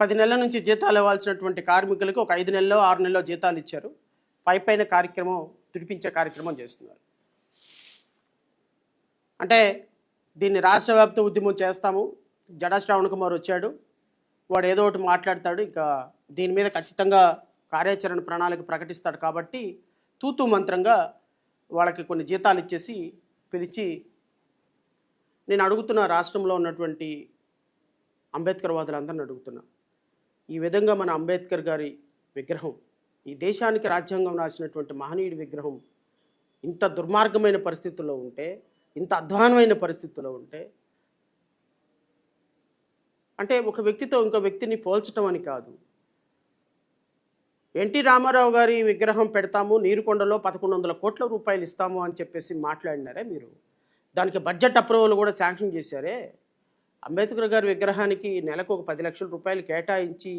పది నెలల నుంచి జీతాలు ఇవ్వాల్సినటువంటి కార్మికులకు ఒక ఐదు నెలలో ఆరు నెలలో జీతాలు ఇచ్చారు. పై పైన కార్యక్రమం తుడిపించే కార్యక్రమం చేస్తున్నారు. అంటే దీన్ని రాష్ట్ర వ్యాప్త ఉద్యమం చేస్తాము. జడా శ్రావణ్ కుమార్ వచ్చాడు. వాడు ఏదో ఒకటి మాట్లాడతాడు. ఇంకా దీని మీద ఖచ్చితంగా కార్యాచరణ ప్రణాళిక ప్రకటిస్తాడు కాబట్టి తూతూ మంత్రంగా వాళ్ళకి కొన్ని జీతాలు ఇచ్చేసి పిలిచి నేను అడుగుతున్న రాష్ట్రంలో ఉన్నటువంటి అంబేద్కర్ వాదులందరిని అడుగుతున్నా. ఈ విధంగా మన అంబేద్కర్ గారి విగ్రహం ఈ దేశానికి రాజ్యాంగం రాసినటువంటి మహనీయుడి విగ్రహం ఇంత దుర్మార్గమైన పరిస్థితుల్లో ఉంటే ఇంత అధ్వానమైన పరిస్థితుల్లో ఉంటే అంటే ఒక వ్యక్తితో ఇంకో వ్యక్తిని పోల్చటం అని కాదు. ఎన్టీ రామారావు గారి విగ్రహం పెడతాము నీరుకొండలో పదకొండు వందల కోట్ల రూపాయలు ఇస్తాము అని చెప్పేసి మాట్లాడినారే మీరు? దానికి బడ్జెట్ అప్రూవల్ కూడా శాంక్షన్ చేశారే? అంబేద్కర్ గారి విగ్రహానికి నెలకు ఒక పది లక్షల రూపాయలు కేటాయించి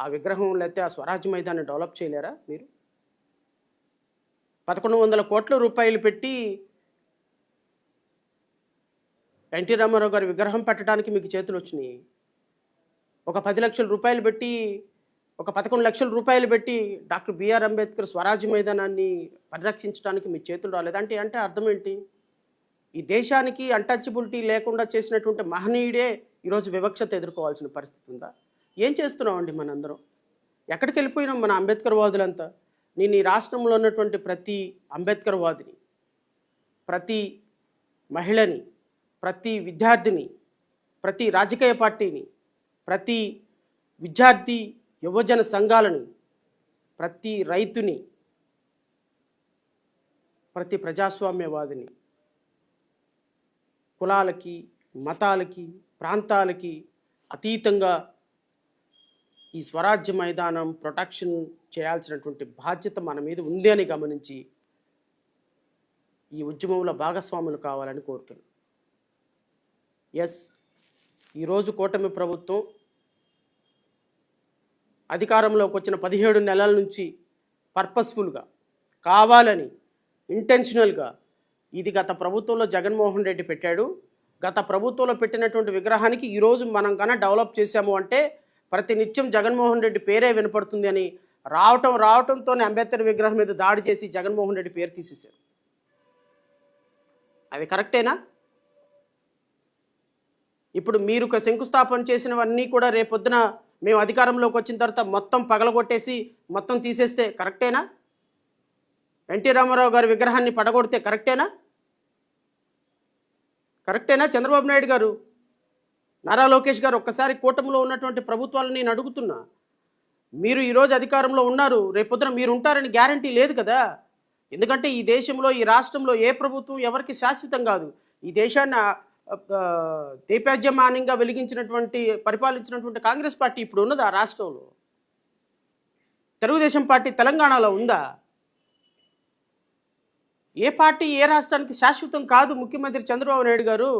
ఆ విగ్రహం లేకపోతే ఆ స్వరాజ్య మైదాన్ని డెవలప్ చేయలేరా మీరు? పదకొండు వందల కోట్ల రూపాయలు పెట్టి ఎన్టీ రామారావు గారి విగ్రహం పెట్టడానికి మీకు చేతులు వచ్చినాయి. ఒక పది లక్షల రూపాయలు పెట్టి ఒక పదకొండు లక్షల రూపాయలు పెట్టి డాక్టర్ బిఆర్ అంబేద్కర్ స్వరాజ్య మైదానాన్ని పరిరక్షించడానికి మీ చేతులు రాలేదు. అంటే అంటే అర్థం ఏంటి? ఈ దేశానికి అన్టచబిలిటీ లేకుండా చేసినటువంటి మహనీయుడే ఈరోజు వివక్షత ఎదుర్కోవాల్సిన పరిస్థితి ఉందా? ఏం చేస్తున్నామండి మనందరం? ఎక్కడికి వెళ్ళిపోయినాం మన అంబేద్కర్ వాదులంతా? నేను ఈ రాష్ట్రంలో ఉన్నటువంటి ప్రతి అంబేద్కర్ వాదిని ప్రతి మహిళని ప్రతి విద్యార్థిని ప్రతి రాజకీయ పార్టీని ప్రతి విద్యార్థి యువజన సంఘాలను ప్రతి రైతుని ప్రతి ప్రజాస్వామ్యవాదిని కులాలకి మతాలకి ప్రాంతాలకి అతీతంగా ఈ స్వరాజ్య మైదానం ప్రొటెక్షన్ చేయాల్సినటువంటి బాధ్యత మన మీద ఉంది అని గమనించి ఈ ఉద్యమంలో భాగస్వాములు కావాలని కోరుతున్నాను ఎస్ ఈరోజు కూటమి ప్రభుత్వం అధికారంలోకి వచ్చిన పదిహేడు నెలల నుంచి పర్పస్ఫుల్గా కావాలని ఇంటెన్షనల్గా ఇది గత ప్రభుత్వంలో జగన్మోహన్ రెడ్డి పెట్టాడు. గత ప్రభుత్వంలో పెట్టినటువంటి విగ్రహానికి ఈరోజు మనం కన్నా డెవలప్ చేశాము అంటే ప్రతి నిత్యం జగన్మోహన్ రెడ్డి పేరే వినపడుతుంది అని రావటం రావటంతోనే అంబేద్కర్ విగ్రహం మీద దాడి చేసి జగన్మోహన్ రెడ్డి పేరు తీసేశారు. అది కరెక్టేనా? ఇప్పుడు మీరు ఒక శంకుస్థాపన చేసినవన్నీ కూడా రేపొద్దున మేము అధికారంలోకి వచ్చిన తర్వాత మొత్తం పగలగొట్టేసి మొత్తం తీసేస్తే కరెక్టేనా? ఎన్టీ రామారావు గారి విగ్రహాన్ని పడగొడితే కరెక్టేనా? కరెక్టేనా చంద్రబాబు నాయుడు గారు? నారా లోకేష్ గారు ఒక్కసారి కూటమిలో ఉన్నటువంటి ప్రభుత్వాలను నేను అడుగుతున్నా. మీరు ఈరోజు అధికారంలో ఉన్నారు రేపొద్దున మీరు ఉంటారని గ్యారంటీ లేదు కదా. ఎందుకంటే ఈ దేశంలో ఈ రాష్ట్రంలో ఏ ప్రభుత్వం ఎవరికి శాశ్వతం కాదు. ఈ దేశాన్ని ఆ, వెలిగించినటువంటి పరిపాలించినటువంటి కాంగ్రెస్ పార్టీ ఇప్పుడు ఉన్నదా రాష్ట్రంలో? తెలుగుదేశం పార్టీ తెలంగాణలో ఉందా? ఏ పార్టీ ఏ రాష్ట్రానికి శాశ్వతం కాదు ముఖ్యమంత్రి చంద్రబాబు నాయుడు గారు.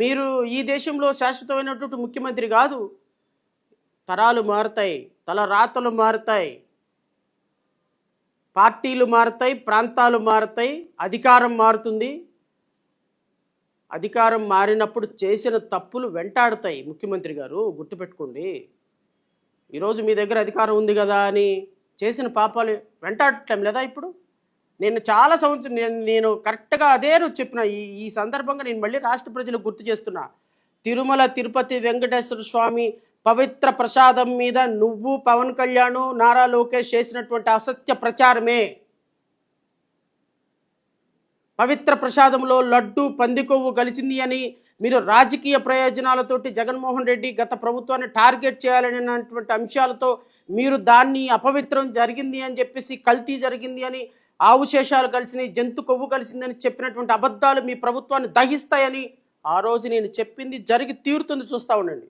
మీరు ఈ దేశంలో శాశ్వతమైనటువంటి ముఖ్యమంత్రి కాదు. తరాలు మారుతాయి తల రాతలు మారుతాయి. పార్టీలు మారుతాయి ప్రాంతాలు మారుతాయి అధికారం మారుతుంది. అధికారం మారినప్పుడు చేసిన తప్పులు వెంటాడుతాయి ముఖ్యమంత్రి గారు గుర్తుపెట్టుకోండి. ఈరోజు మీ దగ్గర అధికారం ఉంది కదా అని చేసిన పాపాలు వెంటాడటం లేదా ఇప్పుడు? నేను చాలా సంవత్సరం నేను నేను కరెక్ట్గా అదే రోజు చెప్పిన ఈ ఈ సందర్భంగా నేను మళ్ళీ రాష్ట్ర ప్రజలకు గుర్తు చేస్తున్నా. తిరుమల తిరుపతి వెంకటేశ్వర స్వామి పవిత్ర ప్రసాదం మీద నువ్వు పవన్ కళ్యాణ్ నారా లోకేష్ చేసినటువంటి అసత్య ప్రచారమే. పవిత్ర ప్రసాదంలో లడ్డు పందికొవ్వు కలిసింది అని మీరు రాజకీయ ప్రయోజనాలతోటి జగన్మోహన్ రెడ్డి గత ప్రభుత్వాన్ని టార్గెట్ చేయాలనేటువంటి అంశాలతో మీరు దాన్ని అపవిత్రం జరిగింది అని చెప్పేసి కల్తీ జరిగింది అని ఆవుశేషాలు కలిసినాయి జంతు కొవ్వు కలిసిందని చెప్పినటువంటి అబద్ధాలు మీ ప్రభుత్వాన్ని దహిస్తాయని ఆ రోజు నేను చెప్పింది జరిగి తీరుతుంది చూస్తూ ఉండండి.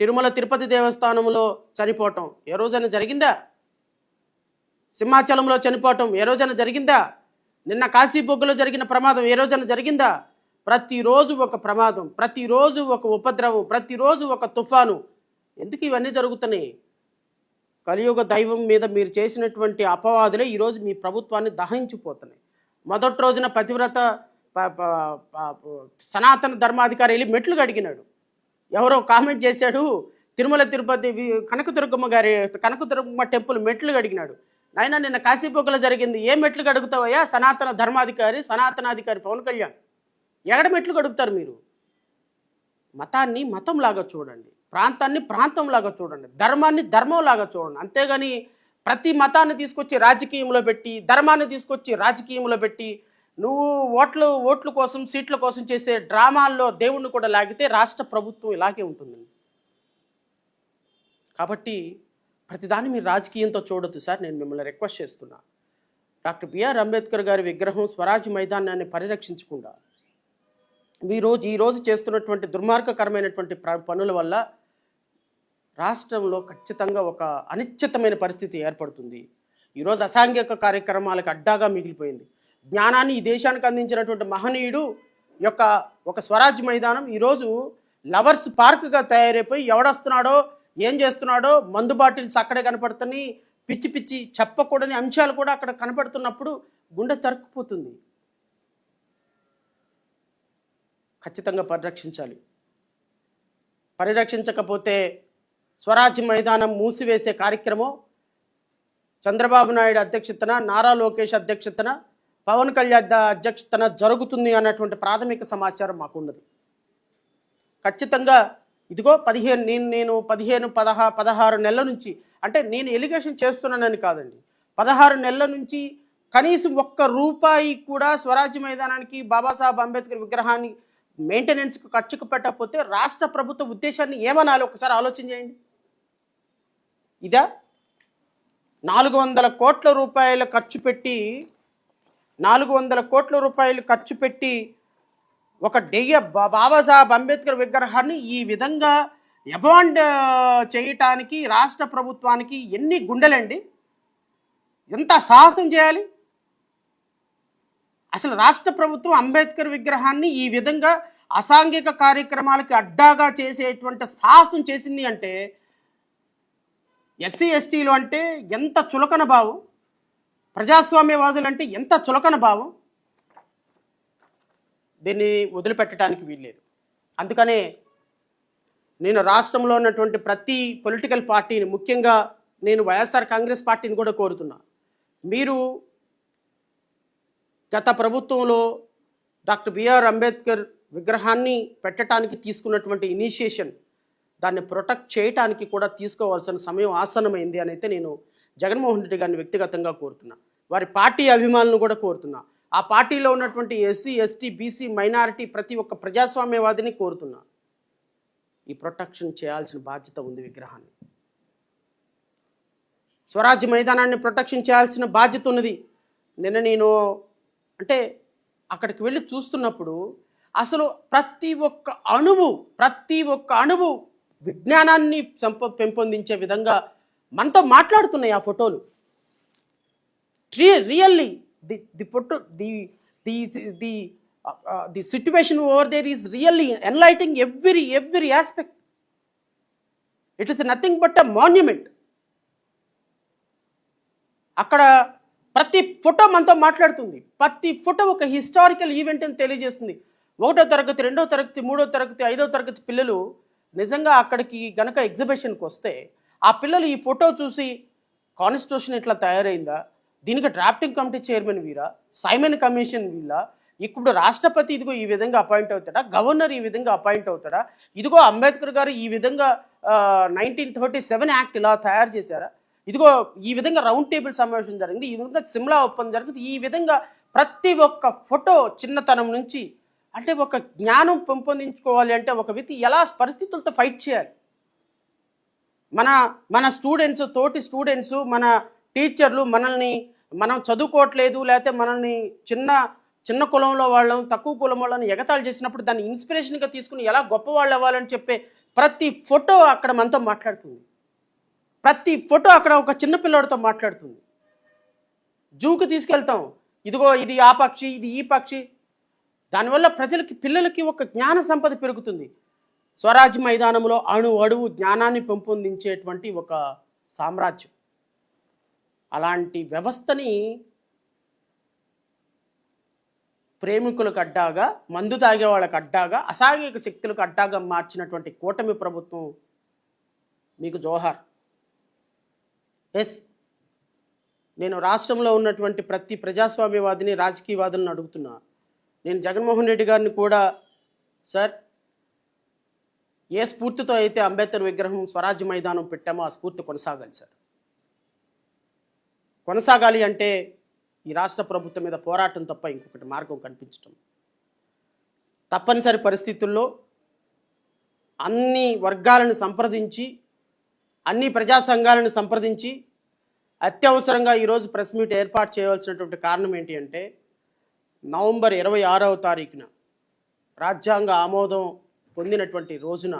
తిరుమల తిరుపతి దేవస్థానంలో చనిపోవటం ఏ రోజైనా జరిగిందా? సింహాచలంలో చనిపోవటం ఏ రోజైనా జరిగిందా? నిన్న కాశీబొగ్గులో జరిగిన ప్రమాదం ఏ రోజైనా జరిగిందా? ప్రతిరోజు ఒక ప్రమాదం ప్రతిరోజు ఒక ఉపద్రవం ప్రతిరోజు ఒక తుఫాను. ఎందుకు ఇవన్నీ జరుగుతున్నాయి? కలియుగ దైవం మీద మీరు చేసినటువంటి అపవాదులే ఈరోజు మీ ప్రభుత్వాన్ని దహించిపోతున్నాయి. మొదటి రోజున పతివ్రత సనాతన ధర్మాధికారి వెళ్ళి మెట్లు అడిగినాడు ఎవరో కామెంట్ చేశాడు తిరుమల తిరుపతి కనకదుర్గమ్మ గారి కనకదుర్గమ్మ టెంపుల్ మెట్లు గడిగినాడు నాయన నిన్న కాశీపోకలో జరిగింది. ఏ మెట్లు గడుగుతావయ్యా సనాతన ధర్మాధికారి సనాతనాధికారి పవన్ కళ్యాణ్. ఎక్కడ మెట్లు గడుపుతారు మీరు? మతాన్ని మతంలాగా చూడండి. ప్రాంతాన్ని ప్రాంతంలాగా చూడండి ధర్మాన్ని ధర్మంలాగా చూడండి. అంతేగాని ప్రతి మతాన్ని తీసుకొచ్చి రాజకీయంలో పెట్టి ధర్మాన్ని తీసుకొచ్చి రాజకీయంలో పెట్టి నువ్వు ఓట్లు ఓట్ల కోసం సీట్ల కోసం చేసే డ్రామాల్లో దేవుణ్ణి కూడా లాగితే రాష్ట్ర ప్రభుత్వం ఇలాగే ఉంటుంది కాబట్టి ప్రతిదాన్ని మీరు రాజకీయంతో చూడొద్దు సార్ నేను మిమ్మల్ని రిక్వెస్ట్ చేస్తున్నా. డాక్టర్ బిఆర్ అంబేద్కర్ గారి విగ్రహం స్వరాజ్ మైదానాన్ని పరిరక్షించకుండా మీరు ఈరోజు చేస్తున్నటువంటి దుర్మార్గకరమైనటువంటి పనుల వల్ల రాష్ట్రంలో ఖచ్చితంగా ఒక అనిశ్చితమైన పరిస్థితి ఏర్పడుతుంది. ఈరోజు అసాంఘిక కార్యక్రమాలకు అడ్డాగా మిగిలిపోయింది. జ్ఞానాన్ని ఈ దేశానికి అందించినటువంటి మహనీయుడు యొక్క ఒక స్వరాజ్ మైదానం ఈరోజు లవర్స్ పార్క్గా తయారైపోయి ఎవడొస్తున్నాడో ఏం చేస్తున్నాడో మందు బాటిల్స్ అక్కడే కనపడుతున్నాయి పిచ్చి పిచ్చి చెప్పకూడని అంశాలు కూడా అక్కడ కనపడుతున్నప్పుడు గుండె తరుక్కుపోతుంది. ఖచ్చితంగా పరిరక్షించాలి. పరిరక్షించకపోతే స్వరాజ్య మైదానం మూసివేసే కార్యక్రమం చంద్రబాబు నాయుడు అధ్యక్షతన నారా లోకేష్ అధ్యక్షతన పవన్ కళ్యాణ్ అధ్యక్షతన జరుగుతుంది అన్నటువంటి ప్రాథమిక సమాచారం మాకున్నది. ఖచ్చితంగా ఇదిగో పదిహేను నేను నేను పదిహేను పదహా పదహారు నెలల నుంచి అంటే నేను ఎలిగేషన్ చేస్తున్నానని కాదండి. పదహారు నెలల నుంచి కనీసం ఒక్క రూపాయి కూడా స్వరాజ్య మైదానానికి బాబాసాహెబ్ అంబేద్కర్ విగ్రహాన్ని మెయింటెనెన్స్కి ఖర్చుకు పెట్టకపోతే రాష్ట్ర ప్రభుత్వ ఉద్దేశాన్ని ఏమనాలి? ఒకసారి ఆలోచన చేయండి. ఇదా? నాలుగు వందల కోట్ల రూపాయలు ఖర్చు పెట్టి నాలుగు వందల కోట్ల రూపాయలు ఖర్చు పెట్టి ఒక డెయ్య బాబాసాహెబ్ అంబేద్కర్ విగ్రహాన్ని ఈ విధంగా అబాండ్ చేయటానికి రాష్ట్ర ప్రభుత్వానికి ఎన్ని గుండెలండి? ఎంత సాహసం చేయాలి? అసలు రాష్ట్ర ప్రభుత్వం అంబేద్కర్ విగ్రహాన్ని ఈ విధంగా అసాంఘిక కార్యక్రమాలకి అడ్డాగా చేసేటువంటి సాహసం చేసింది అంటే ఎస్సీ ఎస్టీలు అంటే ఎంత చులకన భావం? ప్రజాస్వామ్యవాదులు అంటే ఎంత చులకన భావం? దీన్ని వదిలిపెట్టడానికి వీల్లేదు. అందుకనే నేను రాష్ట్రంలో ఉన్నటువంటి ప్రతి పొలిటికల్ పార్టీని ముఖ్యంగా నేను వైఎస్ఆర్ కాంగ్రెస్ పార్టీని కూడా కోరుతున్నా. మీరు గత ప్రభుత్వంలో డాక్టర్ బిఆర్ అంబేద్కర్ విగ్రహాన్ని పెట్టడానికి తీసుకున్నటువంటి ఇనిషియేషన్ దాన్ని ప్రొటెక్ట్ చేయటానికి కూడా తీసుకోవాల్సిన సమయం ఆసన్నమైంది అని అయితే నేను జగన్మోహన్ రెడ్డి గారిని వ్యక్తిగతంగా కోరుతున్నా. వారి పార్టీ అభిమానులను కూడా కోరుతున్నా. ఆ పార్టీలో ఉన్నటువంటి ఎస్సీ ఎస్టీ బీసీ మైనారిటీ ప్రతి ఒక్క ప్రజాస్వామ్యవాదిని కోరుతున్నా. ఈ ప్రొటెక్షన్ చేయాల్సిన బాధ్యత ఉంది విగ్రహాన్ని. స్వరాజ్య మైదానాన్ని ప్రొటెక్షన్ చేయాల్సిన బాధ్యత ఉన్నది. నిన్న నేను అంటే అక్కడికి వెళ్ళి చూస్తున్నప్పుడు అసలు ప్రతి ఒక్క అణువు ప్రతి ఒక్క అణువు విజ్ఞానాన్ని సంప పెంపొందించే విధంగా మనతో మాట్లాడుతున్నాయి ఆ ఫోటోలు. Really the the photo the the the the situation over there is really enlightening every every aspect. It is nothing but a monument. అక్కడ ప్రతి ఫోటో మనతో మాట్లాడుతుంది. ప్రతి ఫోటో ఒక హిస్టారికల్ ఈవెంట్ అని తెలియజేస్తుంది. ఒకటో తరగతి రెండో తరగతి మూడో తరగతి ఐదో తరగతి పిల్లలు నిజంగా అక్కడికి గనక ఎగ్జిబిషన్కి వస్తే ఆ పిల్లలు ఈ ఫోటో చూసి కాన్స్టిట్యూషన్ ఇట్లా తయారైందా? దీనికి డ్రాఫ్టింగ్ కమిటీ చైర్మన్ వీరా? సైమన్ కమిషన్ వీళ్ళ? ఇప్పుడు రాష్ట్రపతి ఇదిగో ఈ విధంగా అపాయింట్ అవుతాడా? గవర్నర్ ఈ విధంగా అపాయింట్ అవుతాడా? ఇదిగో అంబేద్కర్ గారు ఈ విధంగా నైన్టీన్ థర్టీ సెవెన్ యాక్ట్ ఇలా తయారు చేశారా? ఇదిగో ఈ విధంగా రౌండ్ టేబుల్ సమావేశం జరిగింది. ఈ విధంగా సిమ్లా ఒప్పందం జరిగింది. ఈ విధంగా ప్రతి ఒక్క ఫోటో చిన్నతనం నుంచి అంటే ఒక జ్ఞానం పెంపొందించుకోవాలి అంటే ఒక వ్యక్తి ఎలా పరిస్థితులతో ఫైట్ చేయాలి? మన మన స్టూడెంట్స్ తోటి స్టూడెంట్స్ మన టీచర్లు మనల్ని మనం చదువుకోవట్లేదు లేకపోతే మనల్ని చిన్న చిన్న కులంలో వాళ్ళం తక్కువ కులం వాళ్ళని ఎగతాళి చేసినప్పుడు దాన్ని ఇన్స్పిరేషన్గా తీసుకుని ఎలా గొప్ప వాళ్ళు అవ్వాలని చెప్పే ప్రతి ఫోటో అక్కడ మనతో మాట్లాడుతుంది. ప్రతి ఫోటో అక్కడ ఒక చిన్న పిల్లోడితో మాట్లాడుతుంది. జూకు తీసుకెళ్తాం. ఇదిగో ఇది ఆ పక్షి ఇది ఈ పక్షి దానివల్ల ప్రజలకి పిల్లలకి ఒక జ్ఞాన సంపద పెరుగుతుంది. స్వరాజ్య మైదానంలో అణు అడుగు జ్ఞానాన్ని పెంపొందించేటువంటి ఒక సామ్రాజ్యం. అలాంటి వ్యవస్థని ప్రేమికులకు అడ్డాగా మందు తాగే వాళ్ళకు అడ్డాగా అసాంఘిక శక్తులకు అడ్డాగా మార్చినటువంటి కూటమి ప్రభుత్వం మీకు జోహార్. ఎస్ నేను రాష్ట్రంలో ఉన్నటువంటి ప్రతి ప్రజాస్వామ్యవాదిని రాజకీయవాదులను అడుగుతున్నా. నేను జగన్మోహన్ రెడ్డి గారిని కూడా సార్ ఏ స్ఫూర్తితో అయితే అంబేద్కర్ విగ్రహం స్వరాజ్య మైదానం పెట్టామో ఆ స్ఫూర్తి కొనసాగాలి సార్. కొనసాగాలి అంటే ఈ రాష్ట్ర ప్రభుత్వం మీద పోరాటం తప్ప ఇంకొకటి మార్గం కనిపించటం. తప్పనిసరి పరిస్థితుల్లో అన్ని వర్గాలను సంప్రదించి అన్ని ప్రజా సంఘాలను సంప్రదించి అత్యవసరంగా ఈరోజు ప్రెస్ మీట్ ఏర్పాటు చేయవలసినటువంటి కారణం ఏంటి అంటే నవంబర్ ఇరవై ఆరవ తారీఖున రాజ్యాంగ ఆమోదం పొందినటువంటి రోజున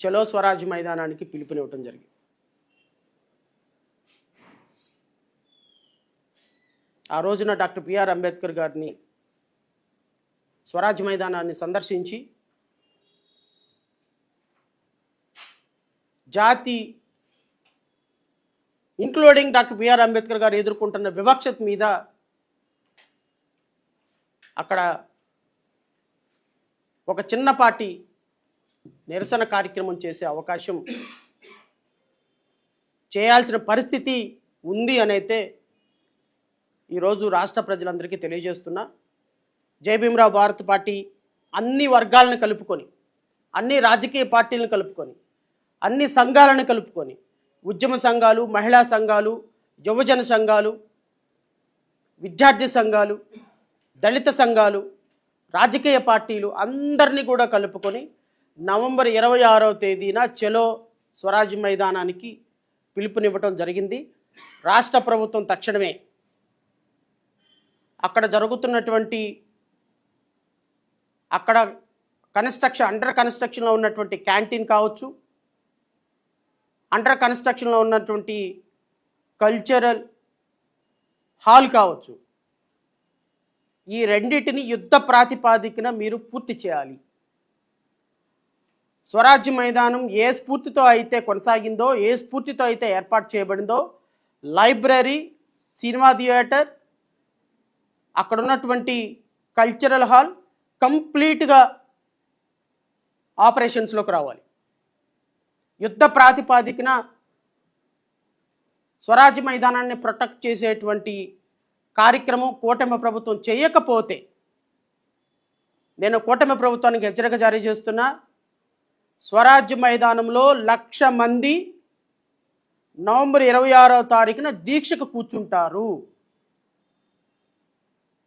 చలో స్వరాజ్ మైదానానికి పిలుపునివ్వటం జరిగింది. ఆ రోజున డాక్టర్ పిఆర్ అంబేద్కర్ గారిని స్వరాజ్ మైదానాన్ని సందర్శించి జాతి ఇంక్లూడింగ్ డాక్టర్ బిఆర్ అంబేద్కర్ గారు ఎదుర్కొంటున్న వివక్షత మీద అక్కడ ఒక చిన్నపాటి నిరసన కార్యక్రమం చేసే అవకాశం చేయాల్సిన పరిస్థితి ఉంది అనైతే ఈరోజు రాష్ట్ర ప్రజలందరికీ తెలియజేస్తున్నా. జై భీమరావు భారత్ పార్టీ అన్ని వర్గాలను కలుపుకొని అన్ని రాజకీయ పార్టీలను కలుపుకొని అన్ని సంఘాలను కలుపుకొని ఉద్యమ సంఘాలు మహిళా సంఘాలు యువజన సంఘాలు విద్యార్థి సంఘాలు దళిత సంఘాలు రాజకీయ పార్టీలు అందరినీ కూడా కలుపుకొని నవంబర్ ఇరవై ఆరవ తేదీన చెలో స్వరాజ్ మైదానానికి పిలుపునివ్వటం జరిగింది. రాష్ట్ర ప్రభుత్వం తక్షణమే అక్కడ జరుగుతున్నటువంటి అక్కడ కన్స్ట్రక్షన్ అండర్ కన్స్ట్రక్షన్లో ఉన్నటువంటి క్యాంటీన్ కావచ్చు అండర్ కన్స్ట్రక్షన్లో ఉన్నటువంటి కల్చరల్ హాల్ కావచ్చు. ఈ రెండింటిని యుద్ధ ప్రాతిపాదికన మీరు పూర్తి చేయాలి. స్వరాజ్య మైదానం ఏ స్ఫూర్తితో అయితే కొనసాగిందో ఏ స్ఫూర్తితో అయితే ఏర్పాటు చేయబడిందో లైబ్రరీ సినిమా థియేటర్ అక్కడ ఉన్నటువంటి కల్చరల్ హాల్ కంప్లీట్గా ఆపరేషన్స్లోకి రావాలి. యుద్ధ ప్రాతిపాదికన స్వరాజ్య మైదానాన్ని ప్రొటెక్ట్ చేసేటువంటి కార్యక్రమం కూటమి ప్రభుత్వం చేయకపోతే నేను కూటమి ప్రభుత్వానికి హెచ్చరిక జారీ చేస్తున్నా స్వరాజ్య మైదానంలో లక్ష మంది నవంబర్ ఇరవై ఆరవ తారీఖున దీక్షకు కూర్చుంటారు.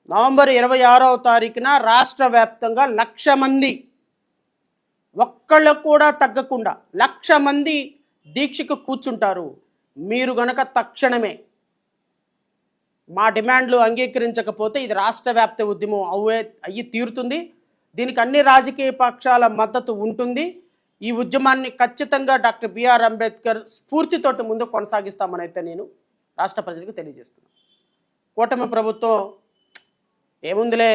నవంబర్ ఇరవై ఆరవ తారీఖున రాష్ట్ర వ్యాప్తంగా లక్ష మంది ఒక్కళ్ళకు కూడా తగ్గకుండా లక్ష మంది దీక్షకు కూర్చుంటారు. మీరు గనక తక్షణమే మా డిమాండ్లు అంగీకరించకపోతే ఇది రాష్ట్ర వ్యాప్త ఉద్యమం అవే అయ్యి తీరుతుంది. దీనికి అన్ని రాజకీయ పక్షాల మద్దతు ఉంటుంది. ఈ ఉద్యమాన్ని ఖచ్చితంగా డాక్టర్ బిఆర్ అంబేద్కర్ స్ఫూర్తితోటి ముందు కొనసాగిస్తామని అయితే నేను రాష్ట్ర ప్రజలకు తెలియజేస్తున్నాను. కూటమి ప్రభుత్వం ఏముందిలే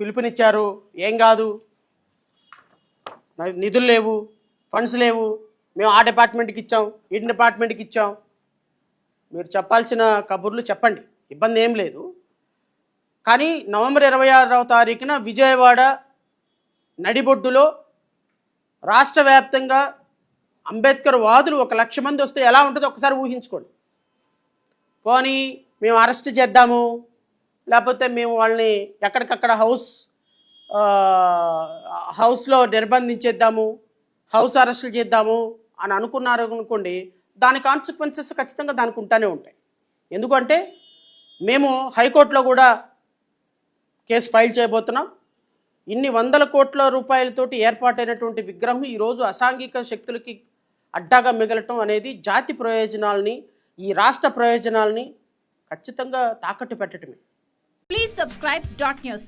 పిలుపునిచ్చారు ఏం కాదు. నిధులు లేవు ఫండ్స్ లేవు. మేము ఆ డిపార్ట్మెంట్కి ఇచ్చాం ఈ డిపార్ట్మెంట్కి ఇచ్చాం. మీరు చెప్పాల్సిన కబుర్లు చెప్పండి ఇబ్బంది ఏం లేదు. కానీ నవంబర్ ఇరవై ఆరవ తారీఖున విజయవాడ నడిబొడ్డులో రాష్ట్ర వ్యాప్తంగా అంబేద్కర్ వాదులు ఒక లక్ష మంది వస్తే ఎలా ఉంటుందో ఒకసారి ఊహించుకోండి. పోనీ మేము అరెస్ట్ చేద్దాము లేకపోతే మేము వాళ్ళని ఎక్కడికక్కడ హౌస్ హౌస్లో నిర్బంధించేద్దాము హౌస్ అరెస్టులు చేద్దాము అని అనుకున్నారు అనుకోండి దాని కాన్సిక్వెన్సెస్ ఖచ్చితంగా దానికి ఉంటానే ఉంటాయి. ఎందుకంటే మేము హైకోర్టులో కూడా కేసు ఫైల్ చేయబోతున్నాం. ఇన్ని వందల కోట్ల రూపాయలతోటి ఏర్పాటైనటువంటి విగ్రహం ఈరోజు అసాంఘిక శక్తులకి అడ్డాగా మిగలటం అనేది జాతి ప్రయోజనాలని ఈ రాష్ట్ర ప్రయోజనాలని ఖచ్చితంగా తాకట్టు పెట్టడమే ప్లీజ్ సబ్స్క్రైబ్ డాట్ న్యూస్